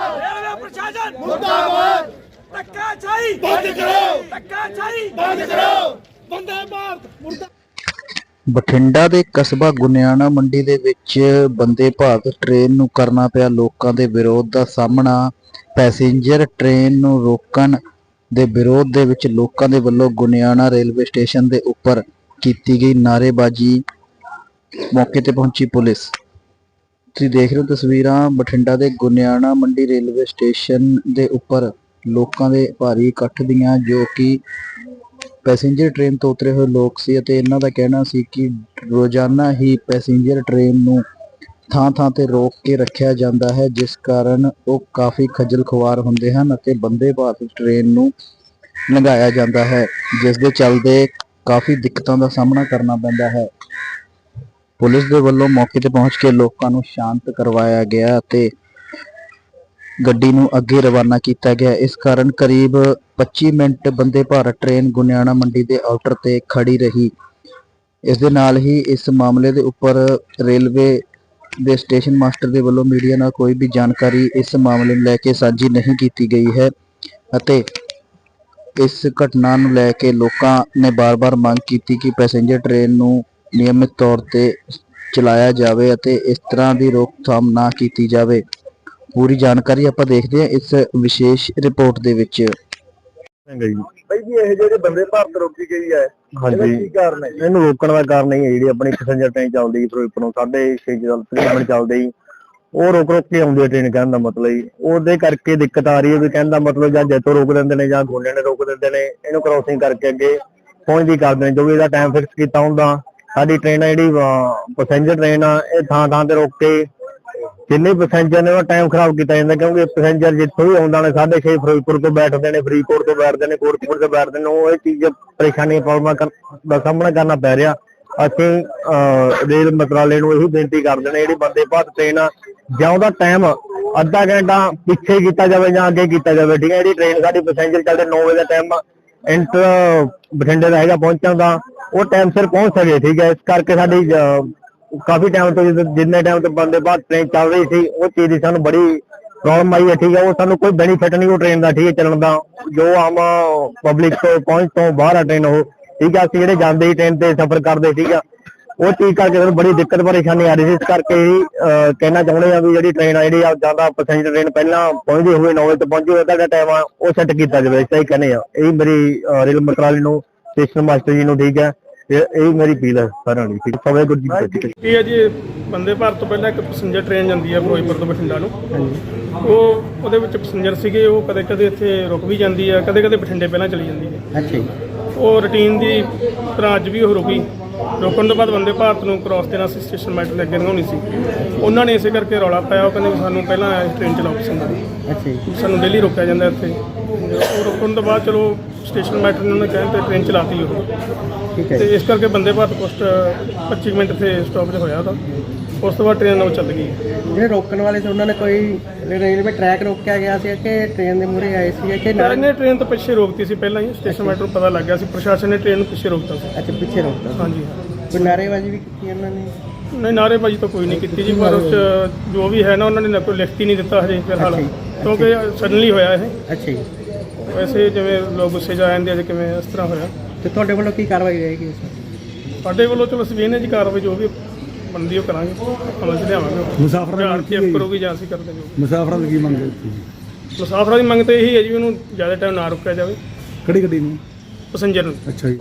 Railway ਪ੍ਰਸ਼ਾਸਨ। ਮੁਰਦਾਬਾਦ। ਧੱਕਾ ਚਾਹੀ ਬੰਦ ਕਰੋ। ਧੱਕਾ ਚਾਹੀ ਬੰਦ ਕਰੋ। ਬੰਦੇ ਭਾਰਤ। ਮੁਰਦਾ ਬਠਿੰਡਾ ਦੇ ਕਸਬਾ ਗੁਨਿਆਣਾ ਮੰਡੀ ਦੇ ਵਿੱਚ ਬੰਦੇ ਭਾਰਤ ਟ੍ਰੇਨ ਨੂੰ ਕਰਨਾ ਪਿਆ। ਲੋਕਾਂ ਦੇ ਵਿਰੋਧ ਦਾ ਸਾਹਮਣਾ। ਪੈਸੇਂਜਰ ਟ੍ਰੇਨ ਨੂੰ ਰੋਕਣ ਦੇ ਵਿਰੋਧ ਦੇ ਵਿੱਚ ਲੋਕਾਂ ਦੇ ਵੱਲੋਂ ਗੁਨਿਆਣਾ ਰੇਲਵੇ ਸਟੇਸ਼ਨ ਦੇ ਉੱਪਰ ਕੀਤੀ ਗਈ ਨਾਅਰੇਬਾਜ਼ੀ। ਮੌਕੇ ਤੇ ਪਹੁੰਚੀ ਪੁਲਿਸ। ਤੁਸੀਂ ਦੇਖ ਰਹੇ ਹੋ ਤਸਵੀਰਾਂ ਬਠਿੰਡਾ ਦੇ ਗੁਨਿਆਣਾ ਮੰਡੀ ਰੇਲਵੇ ਸਟੇਸ਼ਨ ਦੇ ਉੱਪਰ। ਲੋਕਾਂ ਦੇ ਭਾਰੀ ਇਕੱਠ ਦੀਆਂ ਜੋ ਕਿ ਪੈਸੇਂਜਰ ਟ੍ਰੇਨ ਤੋਂ ਉਤਰੇ ਹੋਏ ਲੋਕ ਸੀ ਅਤੇ ਇਹਨਾਂ ਦਾ ਕਹਿਣਾ ਸੀ ਕਿ ਰੋਜ਼ਾਨਾ ਹੀ ਪੈਸੇਂਜਰ ਟ੍ਰੇਨ ਨੂੰ ਥਾਂ-ਥਾਂ ਤੇ ਰੋਕ ਕੇ ਰੱਖਿਆ ਜਾਂਦਾ ਹੈ, ਜਿਸ ਕਾਰਨ ਉਹ ਕਾਫੀ ਖੱਜਲ ਖੁਆਰ ਹੁੰਦੇ ਹਨ ਅਤੇ ਬੰਦੇ ਭਾਰਤ ਟ੍ਰੇਨ ਨੂੰ ਲੰਘਾਇਆ ਜਾਂਦਾ ਹੈ, ਜਿਸ ਦੇ ਚੱਲਦੇ ਕਾਫੀ ਦਿੱਕਤਾਂ ਦਾ ਸਾਹਮਣਾ ਕਰਨਾ ਪੈਂਦਾ ਹੈ। ਪੁਲਿਸ ਦੇ ਵੱਲੋਂ ਮੌਕੇ ਤੇ ਪਹੁੰਚ ਕੇ ਲੋਕਾਂ ਨੂੰ ਸ਼ਾਂਤ ਕਰਵਾਇਆ ਗਿਆ ਅਤੇ ਗੱਡੀ ਨੂੰ ਅੱਗੇ ਰਵਾਨਾ ਕੀਤਾ ਗਿਆ। ਇਸ ਕਾਰਨ ਕਰੀਬ 25 ਮਿੰਟ ਬੰਦੇ ਭਾਰਤ ਟ੍ਰੇਨ ਗੁਨਿਆਣਾ ਮੰਡੀ ਦੇ ਆਊਟਰ ਤੇ ਖੜੀ ਰਹੀ। ਇਸ ਦੇ ਨਾਲ ਹੀ ਇਸ ਮਾਮਲੇ ਦੇ ਉੱਪਰ ਰੇਲਵੇ ਦੇ ਸਟੇਸ਼ਨ ਮਾਸਟਰ ਦੇ ਵੱਲੋਂ ਮੀਡੀਆ ਨਾਲ ਕੋਈ ਵੀ ਜਾਣਕਾਰੀ ਇਸ ਮਾਮਲੇ ਨੂੰ ਲੈ ਕੇ ਸਾਂਝੀ ਨਹੀਂ ਕੀਤੀ ਗਈ ਹੈ ਅਤੇ ਇਸ ਘਟਨਾ ਨੂੰ ਲੈ ਕੇ ਲੋਕਾਂ ਨੇ ਬਾਰ-ਬਾਰ ਮੰਗ ਕੀਤੀ ਕਿ ਪੈਸੇਂਜਰ ਟ੍ਰੇਨ ਨੂੰ ਨਿਯਮਿਤ ਤੌਰ ਤੇ ਚਲਾਇਆ ਜਾਵੇ ਅਤੇ ਇਸ ਤਰ੍ਹਾਂ ਦੀ ਰੋਕਥਾਮ ਨਾ ਕੀਤੀ ਜਾਵੇ। ਪੂਰੀ ਜਾਣਕਾਰੀ ਆਪਾਂ ਦੇਖਦੇ ਹਾਂ ਇਸ ਵਿਸ਼ੇਸ਼ ਰਿਪੋਰਟ ਦੇ ਵਿੱਚ। ਬਾਈ ਜੀ ਇਹ ਜਿਹੜੇ ਬੰਦੇ ਭਾਰਤ ਰੋਕੀ ਗਈ ਹੈ ਇਹਦਾ ਹਾਂਜੀ। ਕੀ ਕਾਰਨ ਹੈ ਜੀ? ਇਹਨੂੰ ਰੋਕਣ ਦਾ ਕਾਰਨ ਇਹ ਹੈ ਜਿਹੜੀ ਆਪਣੀ ਪੈਸੇਂਜਰ ਟ੍ਰੇਨ ਚੱਲਦੀ ਫਿਰੋਜ਼ਪੁਰੋਂ 6:30 ਚੱਲ ਤਕਰੀਬਨ ਚੱਲਦੀ ਉਹ ਰੁਕ ਰੁਕ ਕੇ ਆਉਂਦੀ ਹੈ ਟ੍ਰੇਨ ਕਹਿਣ ਦਾ ਮਤਲਬ ਹੀ ਉਹਦੇ ਕਰਕੇ ਦਿੱਕਤ ਆ ਰਹੀ ਹੈ ਵੀ ਕਹਿਣ ਦਾ ਮਤਲਬ ਜਾਂ ਜੈਤੋ ਰੋਕ ਦਿੰਦੇ ਨੇ ਜਾਂ ਗੋਲਿਆਂ ਨੇ ਰੋਕ ਦਿੰਦੇ ਨੇ। ਇਹਨੂੰ ਕ੍ਰੋਸਿੰਗ ਕਰਕੇ ਅੱਗੇ ਪਹੁੰਚਦੀ ਕਰਦੇ ਨੇ ਜੋ ਵੀ ਇਹਦਾ ਟਾਈਮ ਫਿਕਸ ਕੀਤਾ ਹੁੰਦਾ। ਸਾਡੀ ਟ੍ਰੇਨ ਆ ਜਿਹੜੀ ਪੈਸੇਂਜਰ ਟ੍ਰੇਨ ਆ ਇਹ ਥਾਂ ਥਾਂ ਤੇ ਰੋਕ ਕੇ ਜਿੰਨੇ ਪੈਸੇਂਜਰ ਨੇ ਉਹ ਟਾਈਮ ਖਰਾਬ ਕੀਤਾ ਜਾਂਦਾ ਕਿਉਂਕਿ ਪੈਸੇਂਜਰ ਜਿੱਥੋਂ ਵੀ ਆਉਂਦਾ ਨੇ 6:30 ਫਿਰੋਜ਼ਪੁਰ ਤੋਂ ਬੈਠਦੇ ਨੇ ਫਰੀਦਕੋਟ ਤੋਂ ਬੈਠਦੇ ਨੇ ਕੋਟਪੁਰ ਤੋਂ ਬੈਠਦੇ ਨੇ ਉਹ ਇਹ ਚੀਜ਼ ਪਰੇਸ਼ਾਨੀ ਪ੍ਰੋਬਲਮਾਂ ਦਾ ਸਾਹਮਣਾ ਕਰਨਾ ਪੈ ਰਿਹਾ। ਅਸੀਂ ਅਹ, ਰੇਲ ਮੰਤਰਾਲੇ ਨੂੰ ਇਹੀ ਬੇਨਤੀ ਕਰਦੇ ਨੇ ਜਿਹੜੀ ਬੰਦੇ ਭਾਰਤ ਟ੍ਰੇਨ ਆ ਜਾਂ ਉਹਦਾ ਟਾਈਮ ਅੱਧਾ ਘੰਟਾ ਪਿੱਛੇ ਕੀਤਾ ਜਾਵੇ ਜਾਂ ਅੱਗੇ ਕੀਤਾ ਜਾਵੇ ਠੀਕ ਹੈ ਜਿਹੜੀ ਟ੍ਰੇਨ ਸਾਡੀ ਪੈਸੇਂਜਰ ਚੱਲਦੇ 9 ਵਜੇ ਦਾ ਟਾਈਮ ਇੰਟਰ ਬਠਿੰਡੇ ਦਾ ਹੈਗਾ ਪਹੁੰਚਣ ਦਾ ਉਹ ਟਾਈਮ ਸਿਰ ਪਹੁੰਚ ਸਕੇ ਠੀਕ ਹੈ? ਇਸ ਕਰਕੇ ਸਾਡੀ ਕਾਫੀ ਟਾਈਮ ਤੋਂ ਜਿੰਨੇ ਟਾਈਮ ਤੋਂ ਬੰਦੇ ਭਾਰਤ ਟ੍ਰੇਨ ਚੱਲ ਰਹੀ ਸੀ ਉਹ ਚੀਜ਼ ਦੀ ਸਾਨੂੰ ਬੜੀ ਪ੍ਰੋਬਲਮ ਆਈ ਹੈ ਠੀਕ ਹੈ? ਉਹ ਸਾਨੂੰ ਕੋਈ ਬੈਨੀਫਿਟ ਨਹੀਂ ਉਹ ਟ੍ਰੇਨ ਦਾ ਠੀਕ ਹੈ ਚੱਲਣ ਦਾ। ਜੋ ਆਮ ਪਬਲਿਕ ਤੋਂ ਪਹੁੰਚ ਤੋਂ ਬਾਹਰ ਆ ਟ੍ਰੇਨ ਉਹ ਠੀਕ ਹੈ? ਅਸੀਂ ਜਿਹੜੇ ਜਾਂਦੇ ਹੀ ਟ੍ਰੇਨ ਤੇ ਸਫ਼ਰ ਕਰਦੇ ਠੀਕ ਆ ਉਹ ਚੀਜ਼ ਕਰਕੇ ਸਾਨੂੰ ਬੜੀ ਦਿੱਕਤ ਪਰੇਸ਼ਾਨੀ ਆ ਰਹੀ ਸੀ। ਇਸ ਕਰਕੇ ਅਹ, ਕਹਿਣਾ ਚਾਹੁੰਦੇ ਆ ਵੀ ਜਿਹੜੀ ਟ੍ਰੇਨ ਆ ਜਿਹੜੀ ਆ ਜ਼ਿਆਦਾ ਪੈਸੇਂਜਰ ਟ੍ਰੇਨ ਪਹਿਲਾਂ ਪਹੁੰਚਦੀ ਹੋਵੇ 9 ਵਜੇ ਤੋਂ ਪਹੁੰਚੀ ਹੋਵੇ ਉਹਦਾ ਟਾਈਮ ਆ ਉਹ ਸੈੱਟ ਕੀਤਾ ਜਾਵੇ। ਇਸ ਤਾ ਹੀ ਕਹਿੰਦੇ ਆ। ਇਹ ਮੇਰੀ ਰੇਲ ਮੰਤਰਾਲੇ ਨੂੰ ਸਟੇਸ਼ਨ ਮਾਸਟਰ ਜੀ ਨੂੰ ਠੀਕ ਹੈ ਇਹ ਇਹ ਮੇਰੀ ਅਪੀਲ ਹੈ ਸਾਰਿਆਂ ਨੂੰ ਠੀਕ ਹੈ। ਸਭੇ ਗੁਰੂ ਜੀ ਕੀ ਫਤਿਹ। ਇਹ ਹੈ ਜੀ ਬੰਦੇ ਭਾਰਤ ਤੋਂ ਪਹਿਲਾਂ ਇੱਕ ਪੈਸੇਂਜਰ ਟ੍ਰੇਨ ਜਾਂਦੀ ਹੈ ਫਿਰੋਜ਼ਪੁਰ ਤੋਂ ਬਠਿੰਡਾ ਨੂੰ। ਉਹ ਉਹਦੇ ਵਿੱਚ ਪੈਸੇਂਜਰ ਸੀਗੇ ਉਹ ਕਦੇ ਕਦੇ ਇੱਥੇ ਰੁਕ ਵੀ ਜਾਂਦੀ ਹੈ ਕਦੇ ਕਦੇ ਬਠਿੰਡੇ ਪਹਿਲਾਂ ਚਲੀ ਜਾਂਦੀ ਹੈ। ਅੱਛਾ ਜੀ। ਉਹ ਰੁਟੀਨ ਦੀ ਤਰ੍ਹਾਂ ਅੱਜ ਵੀ ਉਹ ਰੁਕੀ। ਰੁਕਣ ਤੋਂ ਬਾਅਦ ਬੰਦੇ ਭਾਰਤ ਨੂੰ ਕ੍ਰਾਸ ਦੇਣਾ ਸੀ ਸਟੇਸ਼ਨ ਮੈਟਰ ਅੱਗੇ ਲੰਘਾਉਣੀ ਸੀ। ਉਹਨਾਂ ਨੇ ਇਸੇ ਕਰਕੇ ਰੌਲਾ ਪਾਇਆ ਉਹ ਕਹਿੰਦੇ ਵੀ ਸਾਨੂੰ ਪਹਿਲਾਂ ਇਸ ਟ੍ਰੇਨ ਚਲਾਓ ਪਸੰਦ ਅੱਛਾ ਜੀ। ਸਾਨੂੰ ਡੇਲੀ ਰੋਕਿਆ ਜਾਂਦਾ ਇੱਥੇ। ਉਹ ਰੁਕਣ ਤੋਂ ਬਾਅਦ ਚਲੋ ਸਟੇਸ਼ਨ ਮੈਟਰ ਨੇ ਉਹਨੇ ਕਹਿੰਦੇ ਤੇ ਟ੍ਰੇਨ ਚਲਾਤੀ ਉਹ। ਠੀਕ ਤੇ ਇਸ ਕਰਕੇ ਬੰਦੇ ਭਾਰਤ ਕੋਸਟ 25 ਮਿੰਟ ਤੇ ਸਟਾਪ 'ਤੇ ਹੋਇਆ ਉਹਦਾ। ਉਸ ਤੋਂ ਬਾਅਦ ਟ੍ਰੇਨ ਉਹ ਚੱਲ ਗਈ। ਜਿਹੜੇ ਰੋਕਣ ਵਾਲੇ ਸੀ ਉਹਨਾਂ ਨੇ ਕੋਈ ਰੇਲਵੇ ਟਰੈਕ ਰੋਕਿਆ ਗਿਆ ਸੀ ਕਿ ਟ੍ਰੇਨ ਦੇ ਮੂਹਰੇ ਆਏ ਸੀ ਕਿ ਪਰ ਇਹਨੇ ਟ੍ਰੇਨ ਤੋਂ ਪਿੱਛੇ ਰੋਕਤੀ ਸੀ ਪਹਿਲਾਂ ਹੀ ਸਟੇਸ਼ਨ ਮੈਟਰ ਨੂੰ ਪਤਾ ਲੱਗ ਗਿਆ ਸੀ। ਪ੍ਰਸ਼ਾਸਨ ਨੇ ਟ੍ਰੇਨ ਨੂੰ ਪਿੱਛੇ ਰੋਕਤਾ ਸੀ। ਅੱਛਾ ਪਿੱਛੇ ਰੋਕਤਾ ਹਾਂਜੀ। ਕੋਈ ਨਾਰੇਬਾਜ਼ੀ ਵੀ ਕੀਤੀ ਉਹਨਾਂ ਨੇ? ਨਹੀਂ ਨਾਅਰੇਬਾਜ਼ੀ ਤਾਂ ਕੋਈ ਨਹੀਂ ਕੀਤੀ ਜੀ ਪਰ ਉਸ ਜੋ ਵੀ ਹੈ ਨਾ ਉਹਨਾਂ ਨੇ ਨਾ ਕੋਈ ਲਿਖਤੀ ਨਹੀਂ ਦਿੱਤਾ ਹਜੇ ਫਿਲਹਾਲ। ਕਿਉਂਕਿ ਸਡਨਲੀ ਹੋਇਆ ਇਹ। ਅੱਛਾ ਜੀ। ਵੈਸੇ ਜਿਵੇਂ ਲੋਕ ਗੁੱਸੇ ਆ ਜਾਂਦੇ ਆ ਜੇ ਕਿਵੇਂ ਇਸ ਤਰ੍ਹਾਂ ਹੋਇਆ। ਤੇ ਤੁਹਾਡੇ ਵੱਲੋਂ ਕੀ ਕਾਰਵਾਈ ਰਹੇਗੀ ਇਸ ਵਿੱਚ? ਸਾਡੇ ਵੱਲੋਂ ਚਲੋ ਅਸੀਂ ਵੇਖਨੇ ਜੀ ਕਾਰਵਾਈ ਜੋ ਵੀ ਬੰਦੀ ਉਹ ਕਰਾਂਗੇ। ਅਮਲ 'ਚ ਲਿਆਵਾਂਗੇ। ਮੁਸਾਫਰਾਂ ਜਾਂ ਕੀ ਕਰੋਗੇ ਜਾਂ? ਅਸੀਂ ਕਰਦੇ ਜੋ ਮੁਸਾਫਰਾਂ ਦੀ ਕੀ ਮੰਗ ਹੈ ਮੁਸਾਫਰਾਂ ਦੀ ਮੰਗ ਤਾਂ ਇਹੀ ਹੈ ਜੀ ਉਹਨੂੰ ਜ਼ਿਆਦਾ ਟਾਈਮ ਨਾ ਰੁਕਿਆ ਜਾਵੇ। ਕਿਹੜੀ ਗੱਡੀ ਨੂੰ? ਪੈਸੇਂਜਰ ਨੂੰ। ਅੱਛਾ ਜੀ।